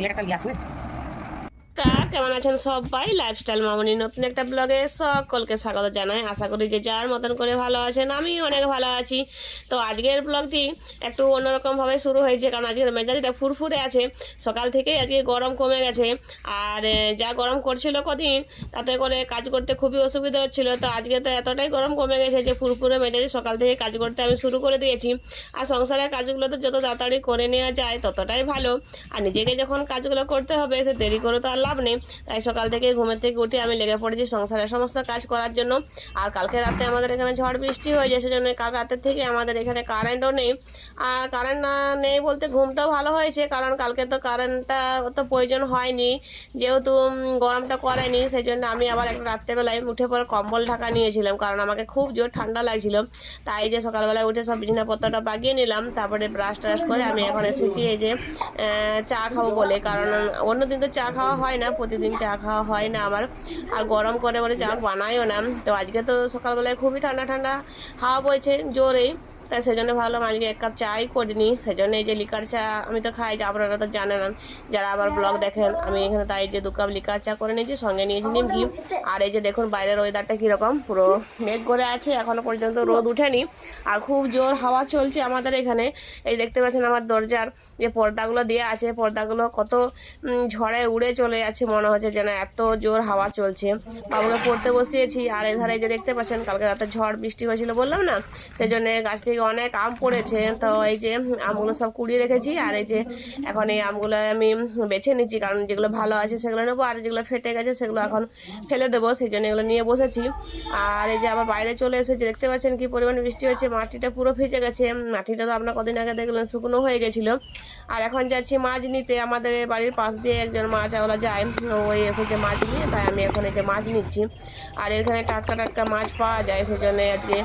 নারকেলের একটা ইয়ে আছে নমস্কার কেমন আছেন সবাই? লাইফস্টাইল মামনি, নতুন একটা ব্লগে সকলকে স্বাগত জানাই। আশা করি যে যার মতন করে ভালো আছেন আমি অনেক ভালো আছি। তো আজকের ব্লগটি একটু অন্যরকমভাবে শুরু হয়েছে, কারণ আজকের মেজাজটা ফুরফুরে আছে। সকাল থেকেই আজকে গরম কমে গেছে, আর যা গরম করছিল কদিন, তাতে করে কাজ করতে খুবই অসুবিধা হচ্ছিল। তো আজকে তো এতটাই গরম কমে গেছে যে ফুরফুরে মেজাজে সকাল থেকে কাজ করতে আমি শুরু করে দিয়েছি। আর সংসারের কাজগুলো তো যত তাড়াতাড়ি করে নেওয়া যায়, ততটাই ভালো। আর নিজেকে যখন কাজগুলো করতে হবে, সে দেরি করে তো আর লাভ নেই। তাই সকাল থেকে ঘুমের থেকে উঠে আমি লেগে পড়েছি সংসারের সমস্ত কাজ করার জন্য। আর কালকে রাতে আমাদের এখানে ঝড় বৃষ্টি হয়ে যায় সেজন্য কাল রাতের থেকে আমাদের এখানে কারেন্টও নেই। আর কারেন্ট না নেই বলতে ঘুমটাও ভালো হয়েছে, কারণ কালকে তো কারেন্টটা তো প্রয়োজন হয়নি। যেহেতু গরমটা করেনি সেই জন্য আমি আবার একটা রাত্রেবেলায় উঠে পরে কম্বল ঢাকা নিয়েছিলাম, কারণ আমাকে খুব জোর ঠান্ডা লাগছিল। তাই যে সকালবেলায় উঠে সব বিছানাপত্রটা বাগিয়ে নিলাম, তারপরে ব্রাশ ট্রাশ করে আমি এখন এসেছি এই যে চা খাব বলে। কারণ অন্যদিন তো চা খাওয়া হয় না প্রতিদিন চা খাওয়া হয় না আমার। আর গরম করে করে চা বানায়ও না। তো আজকে তো সকালবেলায় খুবই ঠান্ডা ঠান্ডা হাওয়া বইছে, জোরেই। তাই সেই জন্য ভাবলাম আজকে এক কাপ চাই করিনি সেই জন্য এই যে লিকার চা আমি তো খাই, যে আপনারা তো জানেন। যারা আবার ব্লগ দেখেন, আমি এখানে তাই যে দু কাপ লিকার চা করে নিয়েছি, সঙ্গে নিয়েছি নিম নিমকি আর এই যে দেখুন, বাইরের ওয়েদারটা কীরকম, পুরো মেঘ করে আছে এখনও পর্যন্ত রোদ উঠেনি। আর খুব জোর হাওয়া চলছে আমাদের এখানে। এই দেখতে পাচ্ছেন আমার দরজার যে পর্দাগুলো দেওয়া আছে, পর্দাগুলো কত ঝড়ে উড়ে চলে যাচ্ছে, মনে হচ্ছে যেন এত জোর হাওয়া চলছে। বাবুকে পড়তে বসিয়েছি, আর এধারে যে দেখতে পাচ্ছেন, কালকে রাতে ঝড় বৃষ্টি হয়েছিল বললাম না? সেই জন্য গাছ থেকে অনেক আম পড়েছে, তো এই যে আমগুলো সব কুড়িয়ে রেখেছি, আর এই যে এখন এই আমগুলো আমি বেছে নিচ্ছি, কারণ যেগুলো ভালো আছে সেগুলো নেব, আর যেগুলো ফেটে গেছে সেগুলো এখন ফেলে দেবো, সেই জন্য এগুলো নিয়ে বসেছি। আর এই যে আবার বাইরে চলে এসেছে, দেখতে পাচ্ছেন কি পরিমাণ বৃষ্টি হয়েছে, মাটিটা পুরো ভিজে গেছে, মাটিটা তো আপনার কদিন আগে দেখলেন শুকনো হয়ে গেছিল। আর এখন যাচ্ছি মাছ নিতে, আমাদের বাড়ির পাশ দিয়ে একজন মাছ ওরা যায়, ওই এসেছে মাছ নিয়ে, তাই আমি এখন এই যে মাছ নিচ্ছি। আর এখানে টাটকা টাটকা মাছ পাওয়া যায়, সেই জন্য আজকে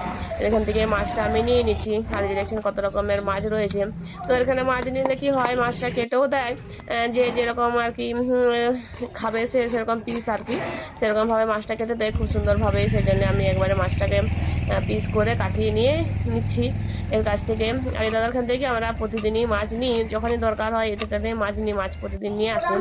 এখান থেকে মাছটা আমি নিয়ে নিচ্ছি। আর এই যে দেখছেন কত রকমের মাছ রয়েছে। তো এখানে মাছ নিলে কি হয়, মাছটা কেটেও দেয় যে যেরকম আর কি খাবে সে সেরকম পিস আর কি, সেরকমভাবে মাছটা কেটে দেয়, খুব সুন্দরভাবে, সেই জন্য আমি একবারে মাছটাকে পিস করে কাটিয়ে নিয়ে নিচ্ছি এর কাছ থেকে। আর এই দাদার খান থেকে আমরা প্রতিদিনই মাছ নিই, যখনই দরকার হয় এটাতে মাছ নিই মাছ প্রতিদিন নিয়ে আসুন।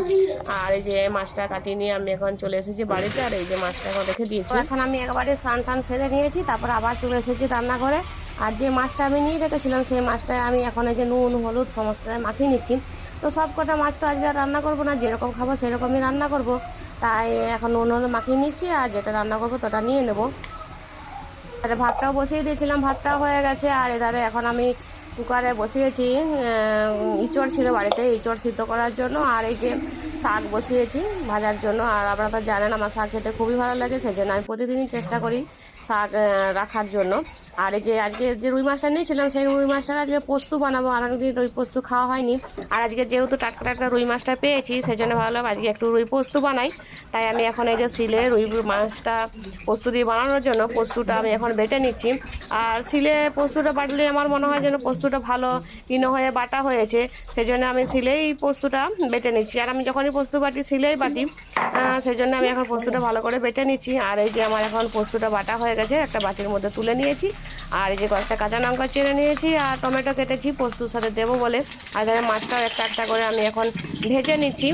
আর এই যে মাছটা কাটিয়ে নিয়ে আমি এখন চলে এসেছি বাড়িতে, আর এই যে মাছটা এখন রেখে দিয়েছি। এখন আমি একবারে স্নান টান সেরে নিয়েছি, তারপর আবার চলে এসেছি রান্নাঘরে। আর যে মাছটা আমি নিয়ে রেখেছিলাম, সেই মাছটা আমি এখন এই যে নুন, হলুদ সমস্ত মাখিয়ে নিচ্ছি। তো সব কটা মাছ তো আজকে রান্না করব না, যেরকম খাব সেরকমই রান্না করব। তাই এখন নুন, হলুদ মাখিয়ে নিচ্ছি, আর যেটা রান্না করব তোটা নিয়ে নেব। আর ভাতটাও বসিয়ে দিয়েছিলাম ভাতটাও হয়ে গেছে। আর এধারে এখন আমি কুকারে বসিয়েছি ইঁচড় ছিল বাড়িতে, ইঁচড় সিদ্ধ করার জন্য। আর এই যে শাক বসিয়েছি ভাজার জন্য। আর আপনারা তো জানেন, আমার শাক খেতে খুবই ভালো লাগে, সেই জন্য আমি প্রতিদিনই চেষ্টা করি শাক রাখার জন্য। আর এই যে আজকে যে রুই মাছটা নিয়েছিলাম, সেই রুই মাছটা আজকে পোস্ত বানাবো। আর অনেকদিন রুই পোস্ত খাওয়া হয়নি। আর আজকে যেহেতু টাটকা টাটকা রুই মাছটা পেয়েছি সেই জন্য ভাবলাম আজকে একটু রুই পোস্ত বানাই। তাই আমি এখন এই যে শিলে রুই মাছটা পোস্ত দিয়ে বানানোর জন্য পোস্তটা আমি এখন বেটে নিচ্ছি। আর শিলে পোস্তটা বাটলে আমার মনে হয় যেন পোস্তটা ভালো কিনো হয়ে, বাটা হয়েছে। সেই জন্য আমি শিলেই পোস্তটা বেটে নিচ্ছি। আর আমি যখনই পোস্ত বাটি শিলেই বাটি সেই জন্য আমি এখন পোস্তটা ভালো করে বেটে নিচ্ছি। আর এই যে আমার এখন পোস্তটা বাটা হয়ে গেছে, একটা বাটির মধ্যে তুলে নিয়েছি। আর এই যে কয়েকটা কাঁচা লঙ্কা চেড়ে নিয়েছি আর টমেটো কেটেছি, পোস্তুর সাথে দেবো বলে। আর এখানে মাছটাও একটা একটা করে আমি এখন ভেজে নিচ্ছি।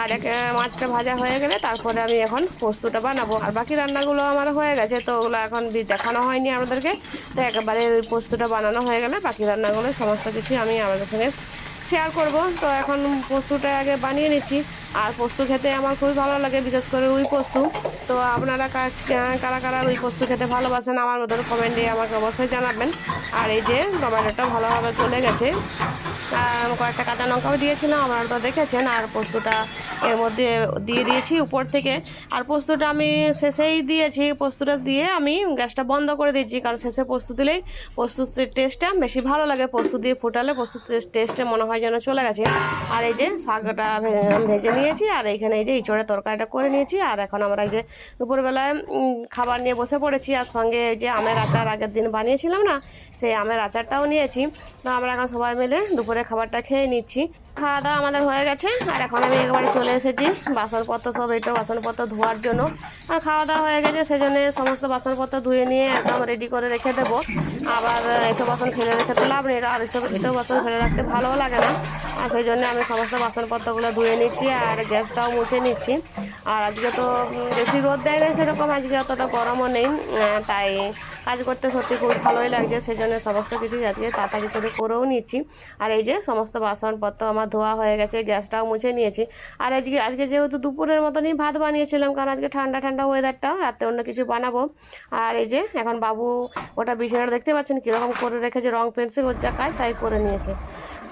আর এক মাছটা ভাজা হয়ে গেলে তারপরে আমি এখন পোস্তটা বানাবো। আর বাকি রান্নাগুলো আমার হয়ে গেছে, তো ওগুলো এখন দেখানো হয়নি আমাদেরকে। তো একেবারে ওই পোস্তটা বানানো হয়ে গেলে বাকি রান্নাগুলো, সমস্ত কিছু আমি আমাদের সঙ্গে শেয়ার করব। তো এখন পোস্তটা আগে বানিয়ে নিচ্ছি। আর পোস্ত খেতে আমার খুবই ভালো লাগে, বিশেষ করে ওই পোস্ত। তো আপনারা কারা কারা ওই পোস্ত খেতে ভালোবাসেন, আমার মতন কমেন্টে আমাকে অবশ্যই জানাবেন। আর এই যে টমেটোটা ভালোভাবে চলে গেছে কয়েকটা কাঁচা লঙ্কাও দিয়েছিলাম আপনারা তো দেখেছেন, আর পোস্তটা এর মধ্যে দিয়ে দিয়েছি উপর থেকে। আর পোস্তটা আমি শেষেই দিয়েছি, পোস্তটা দিয়ে আমি গ্যাসটা বন্ধ করে দিয়েছি, কারণ শেষে পোস্ত দিলেই পোস্তুর টেস্টটা বেশি ভালো লাগে, পোস্ত দিয়ে ফুটালে পোস্তুর টেস্টে মনে হয় যেন চলে গেছে। আর এই যে শাকটা ভেজে নিয়েছি, আর এইখানে এই যে ইঁচড়ের তরকারিটা করে নিয়েছি, আর এখন আমরা এই যে দুপুরবেলায় খাবার নিয়ে বসে পড়েছি, আর সঙ্গে এই যে আমের আচার আগের দিন বানিয়েছিলাম না, সেই আমের আচারটাও নিয়েছি। তো আমরা এখন সবাই মিলে দুপুরে খাবারটা খেয়ে নিচ্ছি। খাওয়া দাওয়া আমাদের হয়ে গেছে, আর এখন আমি একবারে চলে এসেছি। বাসনপত্র সব এইটা বাসনপত্র ধোয়ার জন্য। আর খাওয়া দাওয়া হয়ে গেছে, সেজন্য সমস্ত বাসনপত্র ধুয়ে নিয়ে একদম রেডি করে রেখে দেবো। আবার এসব বাসন ফেলে রেখে তো লাভ নেই, আর এসব এসব বাসন ফেলে রাখতে ভালোও লাগে না। আর সেই জন্য আমি সমস্ত বাসনপত্রগুলো ধুয়ে নিচ্ছি, আর গ্যাসটাও মুছে নিচ্ছি। আর আজকে তো বেশি রোদ দেয় না সেরকম, আজকে অতটা গরমও নেই তাই কাজ করতে সত্যি খুব ভালোই লাগছে সেই জন্য সমস্ত কিছু আজকে তাড়াতাড়ি করে করেও নিচ্ছি। আর এই যে সমস্ত বাসনপত্র আমার ধোয়া হয়ে গেছে, গ্যাসটাও মুছে নিয়েছি। আর আজকে আজকে যেহেতু দুপুরের মতনই ভাত বানিয়েছিলাম, কারণ আজকে ঠান্ডা ঠান্ডা ওয়েদারটা রাতে অন্য কিছু বানাবো। আর এই যে এখন বাবু ওটা বিছানাটা দেখতে পাচ্ছেন, কীরকম করে রেখেছে, রং পেন্সিল ওর যা কাজ, তাই করে নিয়েছে।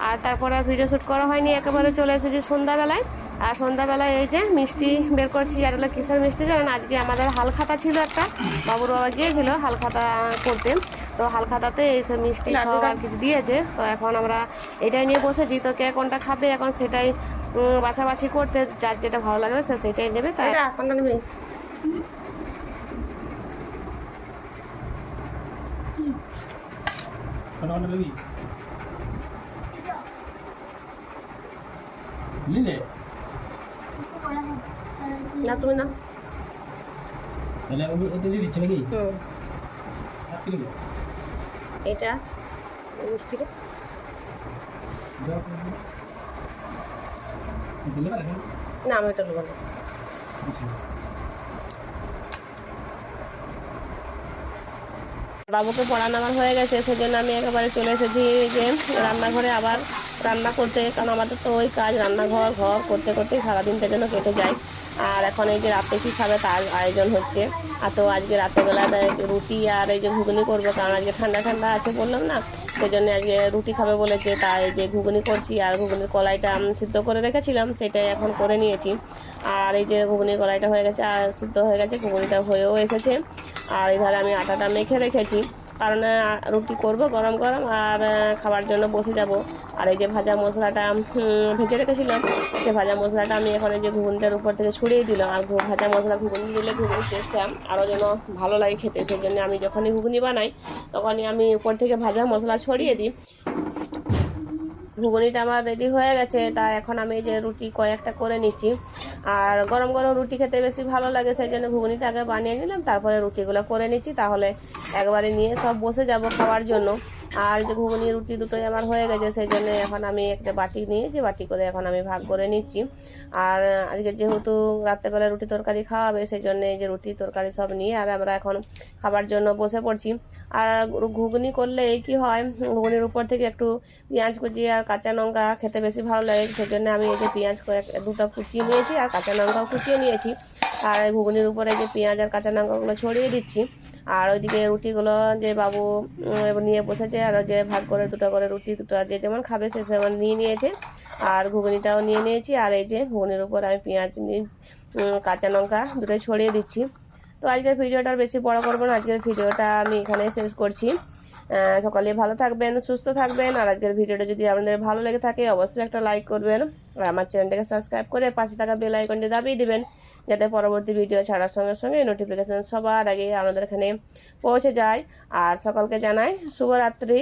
আর তারপরে ভিডিও শ্যুট করা হয়নি, একেবারে চলে এসেছি সন্ধ্যাবেলায়। আর সন্ধ্যাবেলায় এই যে মিষ্টি বের করছি আর এগুলো কিসের মিষ্টি জানেন? আজকে আমাদের হালখাতা ছিল একটা। বাবুর বাবা গিয়েছিল হালখাতা করতে। তো হালখাতাতে এইসব মিষ্টি সব আর কিছু দিয়েছে। তো এখন আমরা এটাই নিয়ে বসেছি। তো কে কোনটা খাবে এখন সেটাই বাছাবাছি করতে যার যেটা ভালো লাগবে সে সেটাই নেবে। তাই কোনটা নেবে? Lili. না তুমি না Dala mo ito lili chala lagi. হুম। এটা মিষ্টিটা? না আমি এটা নেব না। বাবুকে পড়ানো আমার হয়ে গেছে সেজন্য আমি একেবারে চলে এসেছি যে রান্নাঘরে আবার। রান্না করতে, কারণ আমাদের তো ওই কাজ রান্নাঘর, ঘর করতে করতে সারাদিনটা যেন কেটে যায়। আর এখন এই যে রাতে কী খাবে তার আয়োজন হচ্ছে। আর তো আজকে রাতেরবেলা রুটি আর এই যে ঘুগনি করব, কারণ আজকে ঠান্ডা ঠান্ডা আছে বললাম না, সেই জন্য আজকে রুটি খাবে বলেছে। তাই যে ঘুগনি করছি আর ঘুগনির কলাইটা সিদ্ধ করে রেখেছিলাম, সেটাই এখন করে নিয়েছি। আর এই যে ঘুগনি কলাইটা হয়ে গেছে, আর সিদ্ধ হয়ে গেছে, ঘুগনিটা হয়েও এসেছে। আর এধারে আমি আটাটা মেখে রেখেছি। কারণ রুটি করব গরম গরম আর খাবার জন্য বসে যাব। আর এই যে ভাজা মশলাটা ভেজে রেখেছিলাম, সে ভাজা মশলাটা আমি এখন এই যে ঘুগনিটার উপর থেকে ছড়িয়ে দিলাম। আর ভাজা মশলা ঘুগনি দিলে ঘুগনি টেস্টটা আরও যেন ভালো লাগে খেতে। সেই জন্য আমি যখনই ঘুগনি বানাই, তখনই আমি উপর থেকে ভাজা মশলা ছড়িয়ে দিই। ঘুগনিটা আমার রেডি হয়ে গেছে, তা এখন আমি যে রুটি কয়েকটা করে নিচ্ছি। আর গরম গরম রুটি খেতে বেশি ভালো লাগে, সেই জন্য ঘুগনিটা আগে বানিয়ে নিলাম, তারপরে রুটিগুলো করে নিচ্ছি, তাহলে একবারে নিয়ে সব বসে যাব খাওয়ার জন্য। আর যে ঘুগনি, রুটি দুটোই আমার হয়ে গেছে সেই জন্য এখন আমি একটা বাটি নিয়েছি, বাটি করে এখন আমি ভাগ করে নিচ্ছি। আর আজকে যেহেতু রাত্রেবেলা রুটি তরকারি খাওয়াবে সেই জন্য এই যে রুটি তরকারি সব নিয়ে আর আমরা এখন খাবার জন্য বসে পড়ছি। আর ঘুগনি করলে এই কি হয়, ঘুগনির উপর থেকে একটু পেঁয়াজ কুচি আর কাঁচা লঙ্কা খেতে বেশি ভালো লাগে সেই জন্য আমি এই যে পেঁয়াজ দুটো কুচিয়ে নিয়েছি আর কাঁচা লঙ্কাও কুচিয়ে নিয়েছি। আর ঘুগনির উপরে যে পেঁয়াজ আর কাঁচা লঙ্কাগুলো ছড়িয়ে দিচ্ছি। আর ওইদিকে রুটিগুলো যে বাবু নিয়ে বসেছে, আর যে ভাগ করে, দুটো করে রুটি, দুটো যে যেমন খাবে সে সেমন নিয়ে নিয়েছে। আর ঘুগনিটাও নিয়ে নিয়েছি, আর এই যে ঘুগনির উপর আমি পেঁয়াজ কাঁচা লঙ্কা দুটোই ছড়িয়ে দিচ্ছি। তো আজকের ভিডিওটা বেশি বড় করব না, আজকের ভিডিওটা আমি এখানে শেষ করছি। সকলে ভালো থাকবেন, সুস্থ থাকবেন। আর আজকের ভিডিওটা যদি আপনাদের ভালো লেগে থাকে, অবশ্যই একটা লাইক করবেন। আর আমার চ্যানেলটাকে সাবস্ক্রাইব করে পাশে থাকা বেল আইকনটি দাবিয়ে দেবেন, যাতে পরবর্তী ভিডিও ছাড়ার সঙ্গে সঙ্গে নোটিফিকেশান সবার আগে আপনাদের এখানে পৌঁছে যায়। আর সকলকে জানাই শুভরাত্রি।